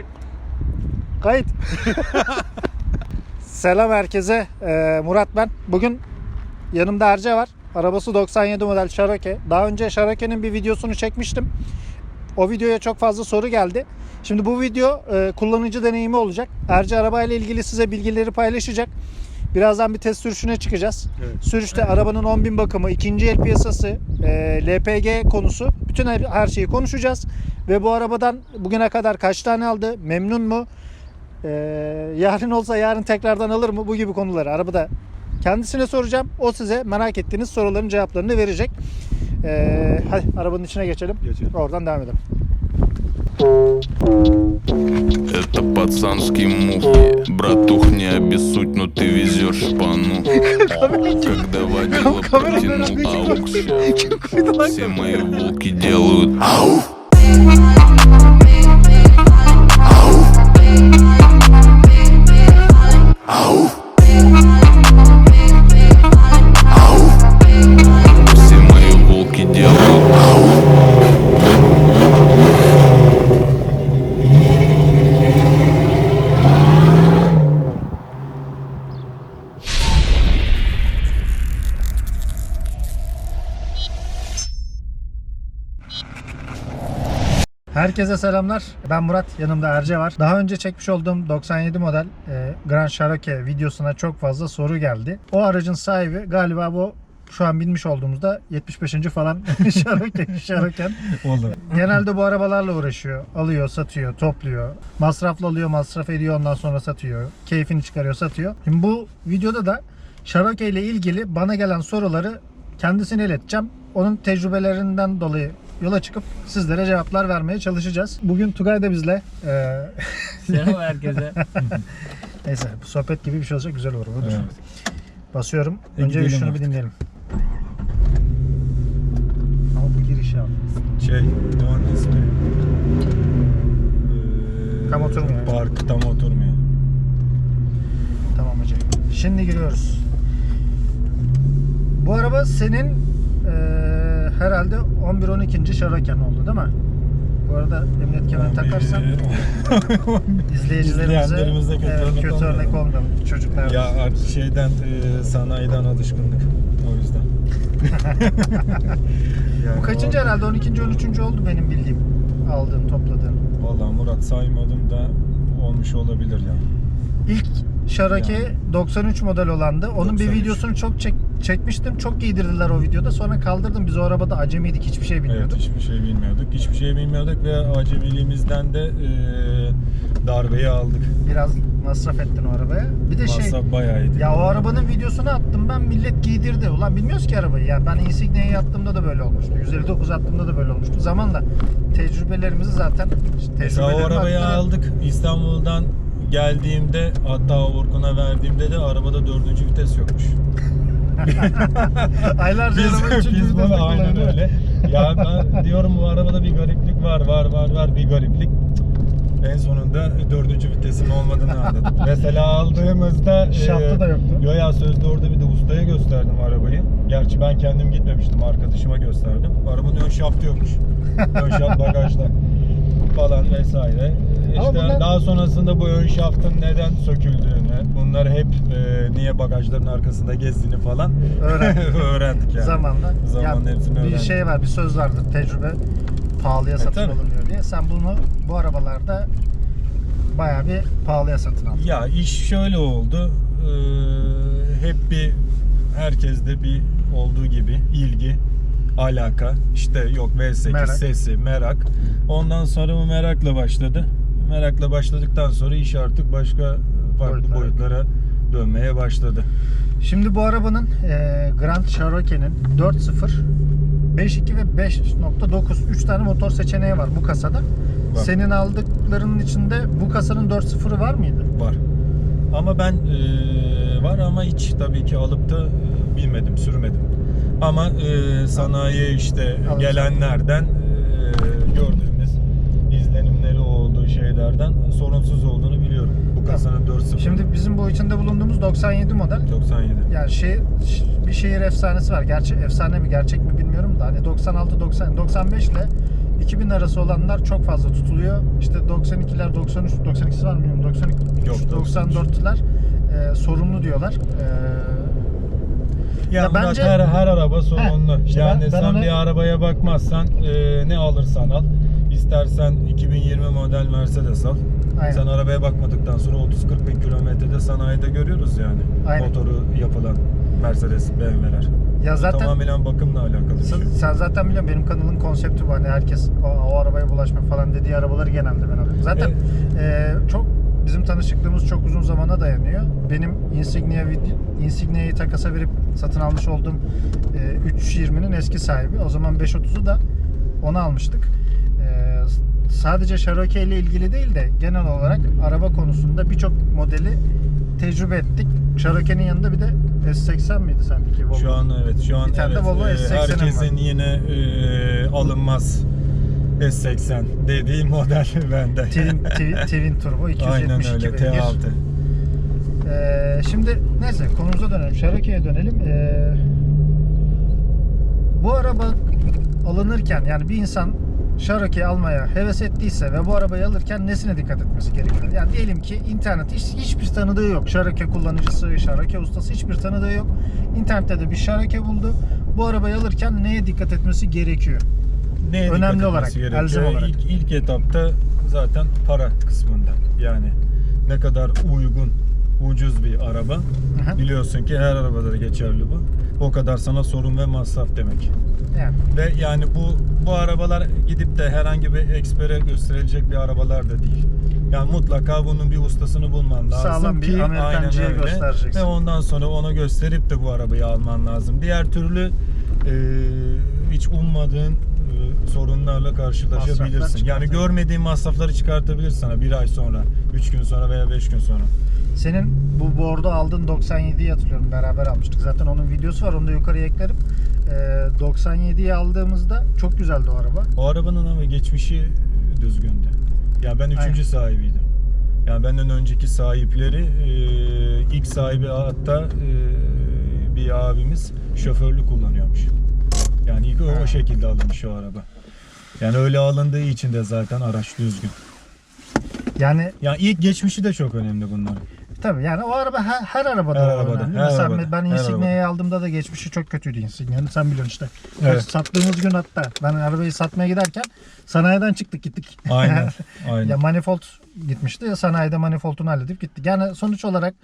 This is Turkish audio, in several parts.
Kayıt. Kayıt. Selam herkese. Ee, Murat ben. Bugün yanımda Erce var. Arabası 97 model Cherokee. Daha önce Cherokee'nin bir videosunu çekmiştim. O videoya çok fazla soru geldi. Şimdi bu video e, kullanıcı deneyimi olacak. Erce arabayla ilgili size bilgileri paylaşacak. Birazdan bir test sürüşüne çıkacağız. Evet. Sürüşte arabanın 10.000 bakımı, ikinci el piyasası, e, LPG konusu, bütün her her şeyi konuşacağız. Ve bu arabadan bugüne kadar kaç tane aldı, memnun mu? E, yarın olsa yarın tekrardan alır mı? Bu gibi konuları arabada kendisine soracağım. O size merak ettiğiniz soruların cevaplarını verecek. E, hadi arabanın içine geçelim. Geçelim. Oradan devam edelim. Это пацанские мухи Братух, не обессудь, но ты везешь шпану Когда водила протянул аукс Все мои волки делают ау Herkese selamlar. Ben Murat. Yanımda Erce var. Daha önce çekmiş olduğum 97 model e, Grand Cherokee videosuna çok fazla soru geldi. O aracın sahibi galiba bu şu an binmiş olduğumuzda 75. falan Cherokee, Cherokee. Olur. Genelde bu arabalarla uğraşıyor. Alıyor, satıyor, topluyor. Masraflı alıyor, masraf ediyor ondan sonra satıyor. Keyfini çıkarıyor, satıyor. Şimdi bu videoda da Cherokee ile ilgili bana gelen soruları kendisine ileteceğim. Onun tecrübelerinden dolayı yola çıkıp sizlere cevaplar vermeye çalışacağız. Bugün Tugay da bizle. Ee, Selam herkese. neyse bu sohbet gibi bir şey olacak güzel olur. Budur. Evet. Basıyorum. E, Önce bir şunu bir artık. dinleyelim. Ama bu giriş ya. Şey, Doğan ismi. Ee, Tam oturmuyor. Park tam oturmuyor. Tamam hocam. Şimdi giriyoruz. Bu araba senin eee, herhalde 11-12. Cherokee oldu değil mi? Bu arada emniyet kemerini takarsan izleyicilerimize kötü evet, örnek kötü olmayalım. örnek olmayalım. Çocuklar. ya şeyden e, sanayiden alışkınlık. O yüzden. Yani Bu kaçıncı orada- herhalde? 12. 13. oldu benim bildiğim. Aldığın, topladığın. Vallahi Murat saymadım da olmuş olabilir ya. İlk Cherokee Yani. 93 model olandı. Onun bir 93. videosunu çok çek, çekmiştim. Çok giydirdiler o videoda. Sonra kaldırdım. Biz o arabada acemiydik. Hiçbir şey bilmiyorduk. Evet hiçbir şey bilmiyorduk. Hiçbir şey bilmiyorduk ve acemiliğimizden de e, darbeyi aldık. Biraz masraf ettin o arabaya. Bir de şey Masraf bayağıydı. ya o arabanın videosunu attım ben millet giydirdi. Ulan bilmiyoruz ki arabayı. Yani ben Insignia'yı attığımda da böyle olmuştu. 159 attığımda da böyle olmuştu. Zamanla tecrübelerimizi zaten Mesela o tecrübelerimi arabayı aktarıyorum. aldık. İstanbul'dan geldiğimde hatta Orkun'a verdiğimde de arabada dördüncü vites yokmuş. Aylarca biz, üçüncü biz bunu aynen öyle. Ya ben diyorum bu arabada bir gariplik var var var var bir gariplik. En sonunda dördüncü vitesin olmadığını anladım. Mesela aldığımızda Şaftı da yoktu. Yo ya sözde orada bir de ustaya gösterdim arabayı. Gerçi ben kendim gitmemiştim arkadaşıma gösterdim. Arabanın ön şaftı yokmuş. ön şaft bagajda falan vesaire. Ama İşte bunlar- daha sonrasında bu ön şaftın neden söküldüğünü, bunları hep e, niye bagajların arkasında gezdiğini falan Öğrendik. öğrendik yani. Zamanla. Zamanla hepsini bir öğrendik. şey var, bir söz vardır. Tecrübe pahalıya satın tabii. alınıyor diye. Sen bunu bu arabalarda bayağı bir pahalıya satın aldın. Ya iş şöyle oldu. Ee, hep bir herkeste bir olduğu gibi ilgi, alaka, işte yok V8 Merak. sesi, merak. Ondan sonra bu merakla başladı. Merakla başladıktan sonra iş artık başka farklı Boyutlara. boyutlara dönmeye başladı. Şimdi bu arabanın e, Grand Cherokee'nin 4.0, 5.2 ve 5.9 3 tane motor seçeneği var bu kasada. Senin aldıklarının içinde bu kasanın 4.0'ı var mıydı? Var. Ama ben e, var ama hiç tabii ki alıp da e, bilmedim, sürmedim. Ama e, sanayi işte Alırız. gelenlerden şeylerden sorunsuz olduğunu biliyorum. Bu kasanın 4.0. Şimdi bizim bu içinde bulunduğumuz 97 model. 97. Yani şey bir şehir efsanesi var. Gerçi efsane mi gerçek mi bilmiyorum da hani 96 90 95 ile 2000 arası olanlar çok fazla tutuluyor. İşte 92'ler, 93, 92'si var mı bilmiyorum. 92, Yok, 94'ler e, sorunlu diyorlar. E, Ya, Ya bence bence- her, her araba sorunlu. Heh, işte yani ben- ben sen ona- bir arabaya bakmazsan e, ne alırsan al. İstersen 2020 model Mercedes al. Aynen. Sen arabaya bakmadıktan sonra 30-40 bin kilometrede sanayide görüyoruz yani. Aynen. Motoru yapılan Mercedes, BMW'ler. ya zaten Tamamen bakımla alakalı sen, şey. sen zaten biliyorsun benim kanalın konsepti bu. Hani herkes o, o arabaya bulaşma falan dediği arabaları genelde ben alıyorum. Zaten e, çok bizim tanışıklığımız çok uzun zamana dayanıyor. Benim Insignia Insignia'yı takasa verip satın almış olduğum e, 320'nin eski sahibi. O zaman 530'u da onu almıştık. Sadece Cherokee ile ilgili değil de genel olarak araba konusunda birçok modeli tecrübe ettik. Cherokee'nin yanında bir de S80 miydi sendeki Volvo? Şu an evet şu an Bir tane de evet, Volvo e, S80'im var. herkesin yine e, alınmaz S80 dediği model bende. Twin, Twin, Twin Turbo 272 Aynen öyle beygir. T6. Ee, şimdi neyse konumuza dönelim. Cherokee'ye dönelim. Ee, bu araba alınırken yani bir insan Cherokee almaya heves ettiyse ve bu arabayı alırken nesine dikkat etmesi gerekiyor? Yani diyelim ki internet hiç, hiçbir tanıdığı yok. Cherokee kullanıcısı, Cherokee ustası hiçbir tanıdığı yok. İnternette de bir Cherokee buldu. Bu arabayı alırken neye dikkat etmesi gerekiyor? Neye Önemli dikkat olarak, gerekiyor? elzem olarak. İlk, ilk etapta zaten para kısmında. Yani ne kadar uygun, ucuz bir araba. Hı. Biliyorsun ki her arabada da geçerli bu. O kadar sana sorun ve masraf demek. Yani Ve yani bu bu arabalar gidip de herhangi bir ekspere gösterilecek bir arabalar da değil. Yani mutlaka bunun bir ustasını bulman lazım Sağlam bir ki Amerikancıya aynen öyle. göstereceksin. Ve ondan sonra ona gösterip de bu arabayı alman lazım. Diğer türlü e, hiç ummadığın e, sorunlarla karşılaşabilirsin. Masraflar Yani çıkartabilir. görmediğin masrafları çıkartabilir sana bir ay sonra, üç gün sonra veya beş gün sonra. Senin bu bordo aldığın 97'yi hatırlıyorum. Beraber almıştık. Zaten onun videosu var. Onu da yukarıya eklerim. Ee, 97'yi aldığımızda çok güzeldi o araba. O arabanın ama geçmişi düzgündü. Ya ben üçüncü Aynen. sahibiydim. Yani benden önceki sahipleri e, ilk sahibi hatta e, bir abimiz şoförlük kullanıyormuş. Yani ilk o, o şekilde alınmış o araba. Yani öyle alındığı için de zaten araç düzgün. Yani Yani ilk geçmişi de çok önemli bunların. Tabii yani o araba her, her arabada Her arabada, önemli. her Mesela arabada, ben Insignia'yı aldığımda da geçmişi çok kötüydü Insignia'nın. Sen biliyorsun işte. Evet. Sattığımız gün hatta ben arabayı satmaya giderken sanayiden çıktık gittik. Aynen. Aynen. ya manifold gitmişti. Sanayide manifoldunu halledip gittik. Yani sonuç olarak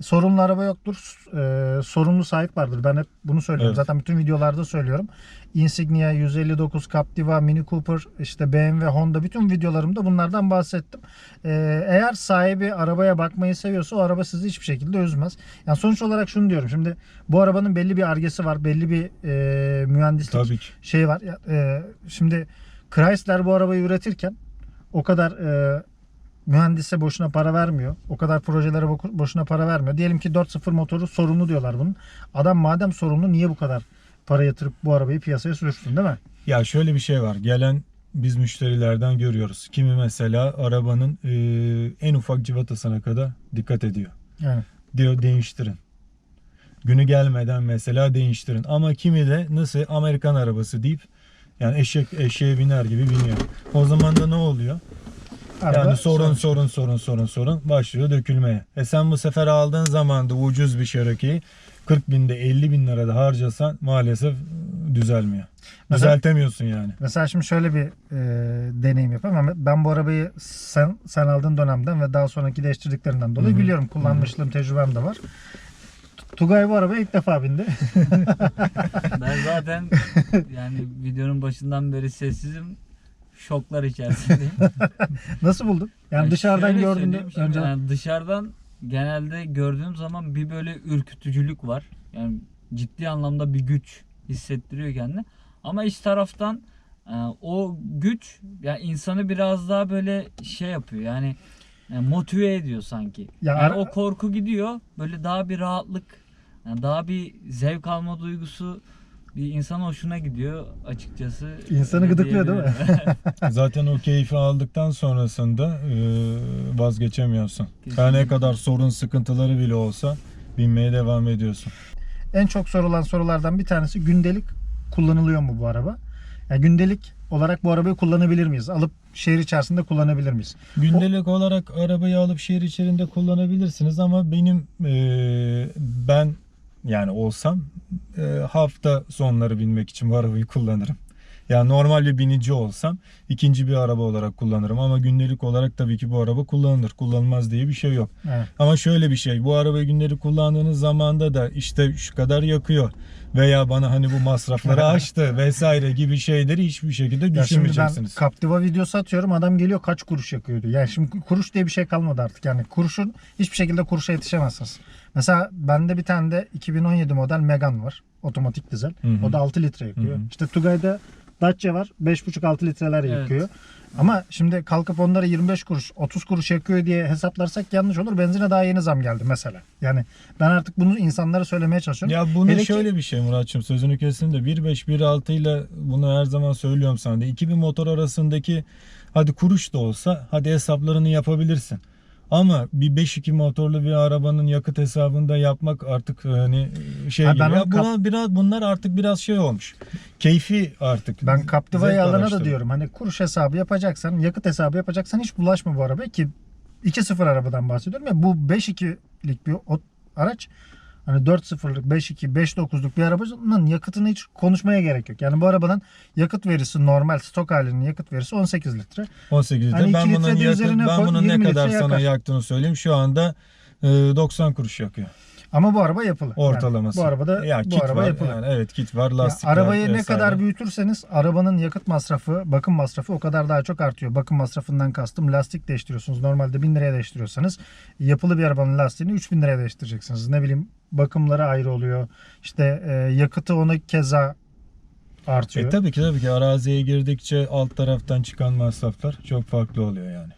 sorunlu araba yoktur. Ee, sorumlu sahip vardır. Ben hep bunu söylüyorum. Evet. Zaten bütün videolarda söylüyorum. Insignia, 159, Captiva, Mini Cooper, işte BMW, Honda bütün videolarımda bunlardan bahsettim. Ee, eğer sahibi arabaya bakmayı seviyorsa o araba sizi hiçbir şekilde üzmez. Yani sonuç olarak şunu diyorum. Şimdi bu arabanın belli bir argesi var. Belli bir e, mühendislik şey var. E, şimdi Chrysler bu arabayı üretirken o kadar e, mühendise boşuna para vermiyor. O kadar projelere boşuna para vermiyor. Diyelim ki 4.0 motoru sorunlu diyorlar bunun. Adam madem sorunlu niye bu kadar para yatırıp bu arabayı piyasaya sürsün değil mi? Ya şöyle bir şey var. Gelen biz müşterilerden görüyoruz. Kimi mesela arabanın e, en ufak civatasına kadar dikkat ediyor. Yani Diyor değiştirin. Günü gelmeden mesela değiştirin. Ama kimi de nasıl Amerikan arabası deyip yani eşek eşeğe biner gibi biniyor. O zaman da ne oluyor? Araba Yani sorun sorun sorun sorun sorun başlıyor dökülmeye. E sen bu sefer aldığın zaman da ucuz bir Cherokee'yi 40 binde 50 bin lirada harcasan maalesef düzelmiyor. Mesela- Düzeltemiyorsun yani. Mesela şimdi şöyle bir e, deneyim yapayım ama ben bu arabayı sen sen aldığın dönemden ve daha sonraki değiştirdiklerinden dolayı Hı hı. biliyorum. Kullanmışlığım, tecrübem de var. Tugay bu arabaya ilk defa bindi. Ben zaten yani videonun başından beri sessizim. Şoklar içerisindeyim. Nasıl buldun? Yani Yani dışarıdan gördüğünde önce yani dışarıdan genelde gördüğüm zaman bir böyle ürkütücülük var. Yani ciddi anlamda bir güç hissettiriyor kendini. Ama iç taraftan e, o güç yani insanı biraz daha böyle şey yapıyor. Yani e, motive ediyor sanki. Ya yani o korku gidiyor. Böyle daha bir rahatlık, yani daha bir zevk alma duygusu bir insan hoşuna gidiyor açıkçası. İnsanı gıdıklıyor değil mi? Zaten o keyfi aldıktan sonrasında e, vazgeçemiyorsun. Her ne Kesinlikle. kadar sorun sıkıntıları bile olsa binmeye devam ediyorsun. en çok sorulan sorulardan bir tanesi gündelik kullanılıyor mu bu araba? Ya gündelik olarak bu arabayı kullanabilir miyiz? Alıp şehir içerisinde kullanabilir miyiz? Gündelik olarak arabayı alıp şehir içerisinde kullanabilirsiniz ama benim e, ben yani olsam e, hafta sonları binmek için bu arabayı kullanırım. Yani normal bir binici olsam ikinci bir araba olarak kullanırım ama gündelik olarak tabii ki bu araba kullanılır. Kullanılmaz diye bir şey yok. Evet. Ama şöyle bir şey bu arabayı gündelik kullandığınız zamanda da işte şu kadar yakıyor veya bana hani bu masrafları açtı vesaire gibi şeyleri hiçbir şekilde Ya şimdi ben düşünmeyeceksiniz. Captiva videosu atıyorum adam geliyor kaç kuruş yakıyordu. Yani şimdi kuruş diye bir şey kalmadı artık. Yani kuruşun hiçbir şekilde kuruşa yetişemezsiniz. Mesela bende bir tane de 2017 model Megane var. Otomatik dizel. Hı hı. O da 6 litre yakıyor. Hı hı. İşte Tugay'da Dacia var. 5,5-6 litreler Evet. yakıyor. Ama şimdi kalkıp onları 25 kuruş, 30 kuruş yakıyor diye hesaplarsak yanlış olur. Benzine daha yeni zam geldi mesela. Yani ben artık bunu insanlara söylemeye çalışıyorum. Ya bunu Hele ki- şöyle bir şey Muratçım sözünü kesin de 1.5 1.6 ile bunu her zaman söylüyorum sana da 2000 motor arasındaki hadi kuruş da olsa hadi hesaplarını yapabilirsin. Ama bir 5.2 motorlu bir arabanın yakıt hesabını da yapmak artık hani şey Ha, gibi. Ya buna biraz bunlar artık biraz şey olmuş. Keyfi artık. Ben Captiva'yı Zevk alana da diyorum. Hani kuruş hesabı yapacaksan, yakıt hesabı yapacaksan hiç bulaşma bu arabaya ki 2.0 arabadan bahsediyorum ya bu 5.2'lik bir araç hani 4.0'lık, 5.2, 5.9'luk bir arabanın yakıtını hiç konuşmaya gerek yok. Yani bu arabanın yakıt verisi normal stok halinin yakıt verisi 18 litre. 18 litre. Hani ben bunun, yakıt, ben bunun ne 20 kadar sana yakar. yaktığını söyleyeyim. Şu anda e, 90 kuruş yakıyor. Ama bu araba yapılı. Yani Ortalaması. bu arabada ya, bu kit araba var. yapılı. Yani evet kit var, lastik arabayı var ne vesaire. kadar büyütürseniz arabanın yakıt masrafı, bakım masrafı o kadar daha çok artıyor. Bakım masrafından kastım lastik değiştiriyorsunuz. Normalde 1000 liraya değiştiriyorsanız yapılı bir arabanın lastiğini 3000 liraya değiştireceksiniz. Ne bileyim bakımları ayrı oluyor. İşte e, yakıtı ona keza artıyor. E tabii ki tabii ki araziye girdikçe alt taraftan çıkan masraflar çok farklı oluyor yani.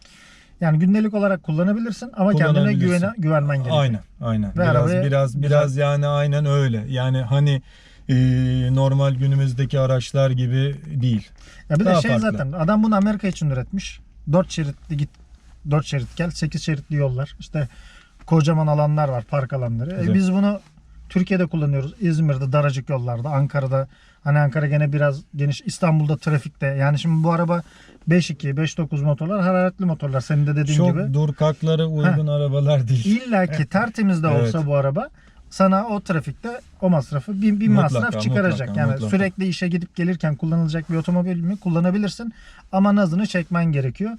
Yani gündelik olarak kullanabilirsin ama kendine güvene, güvenmen gerekiyor. Aynen, aynen. Ve biraz arabayı biraz güzel- biraz yani aynen öyle. Yani hani e, normal günümüzdeki araçlar gibi değil. Ya bir de Daha şey farklı. zaten adam bunu Amerika için üretmiş. 4 şeritli git 4 şerit gel 8 şeritli yollar. İşte kocaman alanlar var park alanları. E biz bunu Türkiye'de kullanıyoruz. İzmir'de daracık yollarda, Ankara'da hani Ankara gene biraz geniş, İstanbul'da trafikte. Yani şimdi bu araba 5.2, 5.9 motorlar, hararetli motorlar senin de dediğin çok gibi. dur kalklara uygun arabalar değil. İlla ki tertemiz de olsa Evet. bu araba sana o trafikte o masrafı bir, bir Mutlaka, masraf çıkaracak. mutlaka, yani mutlaka. sürekli işe gidip gelirken kullanılacak bir otomobil mi kullanabilirsin ama nazını çekmen gerekiyor.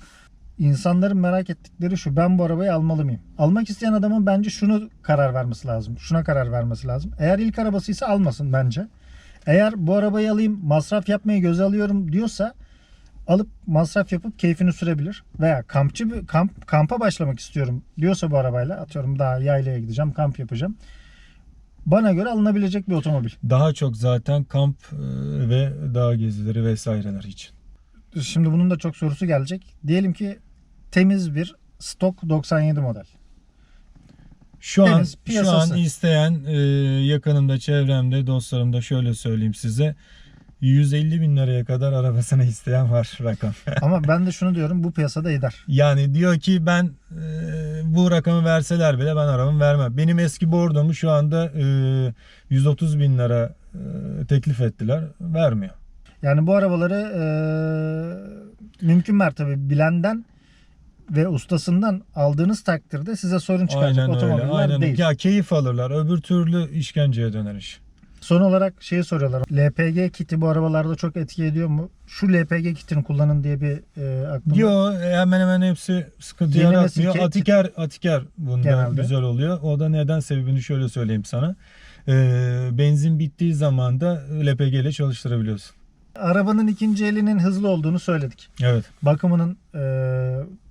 İnsanların merak ettikleri şu ben bu arabayı almalı mıyım? Almak isteyen adamın bence şunu karar vermesi lazım. Şuna karar vermesi lazım. Eğer ilk arabasıysa almasın bence. Eğer bu arabayı alayım masraf yapmayı göze alıyorum diyorsa alıp masraf yapıp keyfini sürebilir. Veya kampçı bir kamp kampa başlamak istiyorum diyorsa bu arabayla atıyorum daha yaylaya gideceğim kamp yapacağım. Bana göre alınabilecek bir otomobil. Daha çok zaten kamp e, ve dağ gezileri vesaireler için. Şimdi bunun da çok sorusu gelecek. Diyelim ki temiz bir stok 97 model. Şu an Deniz şu piyasası. an isteyen e, yakınımda, çevremde, dostlarımda şöyle söyleyeyim size 150 bin liraya kadar arabasını isteyen var rakam. Ama ben de şunu diyorum bu piyasada eder. Yani diyor ki ben e, bu rakamı verseler bile ben arabamı vermem. Benim eski bordomu şu anda e, 130 bin lira e, teklif ettiler. Vermiyor. Yani bu arabaları e, mümkün mertebe bilenden ve ustasından aldığınız takdirde size sorun çıkaracak Aynen öyle. otomobiller Aynen. değil. Ya keyif alırlar. Öbür türlü işkenceye döner iş. Son olarak şeyi soruyorlar. LPG kiti bu arabalarda çok etki ediyor mu? Şu LPG kitini kullanın diye bir e, aklımda. Yo hemen hemen hepsi sıkıntı Yeni yaratmıyor. kit- Atiker Atiker bunda Genelde. güzel oluyor. O da neden sebebini şöyle söyleyeyim sana. Ee, benzin bittiği zaman da LPG ile çalıştırabiliyorsun. Arabanın ikinci elinin hızlı olduğunu söyledik. Evet. Bakımının e,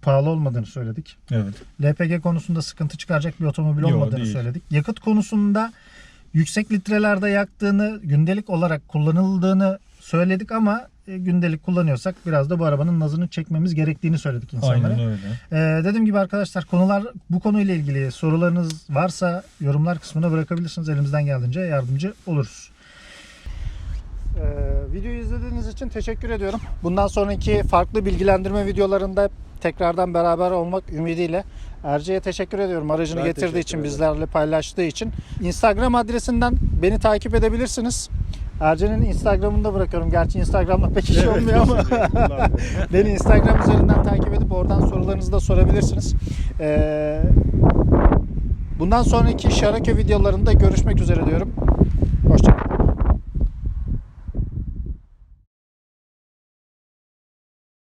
pahalı olmadığını söyledik. Evet. LPG konusunda sıkıntı çıkaracak bir otomobil Yo, olmadığını değil. söyledik. Yakıt konusunda yüksek litrelerde yaktığını, gündelik olarak kullanıldığını söyledik ama e, gündelik kullanıyorsak biraz da bu arabanın nazını çekmemiz gerektiğini söyledik insanlara. Aynen öyle. Ee, dediğim gibi arkadaşlar konular bu konuyla ilgili sorularınız varsa yorumlar kısmına bırakabilirsiniz. Elimizden geldiğince yardımcı oluruz. Ee, videoyu izlediğiniz için teşekkür ediyorum. Bundan sonraki farklı bilgilendirme videolarında tekrardan beraber olmak ümidiyle Erce'ye teşekkür ediyorum. Aracını Ben getirdiği için, ederim. bizlerle paylaştığı için. Instagram adresinden beni takip edebilirsiniz. Ercan'ın Instagram'ını da bırakıyorum. Gerçi Instagram'da pek iş Evet, olmuyor ama beni Instagram üzerinden takip edip oradan sorularınızı da sorabilirsiniz. Ee, bundan sonraki Şaraka videolarında görüşmek üzere diyorum.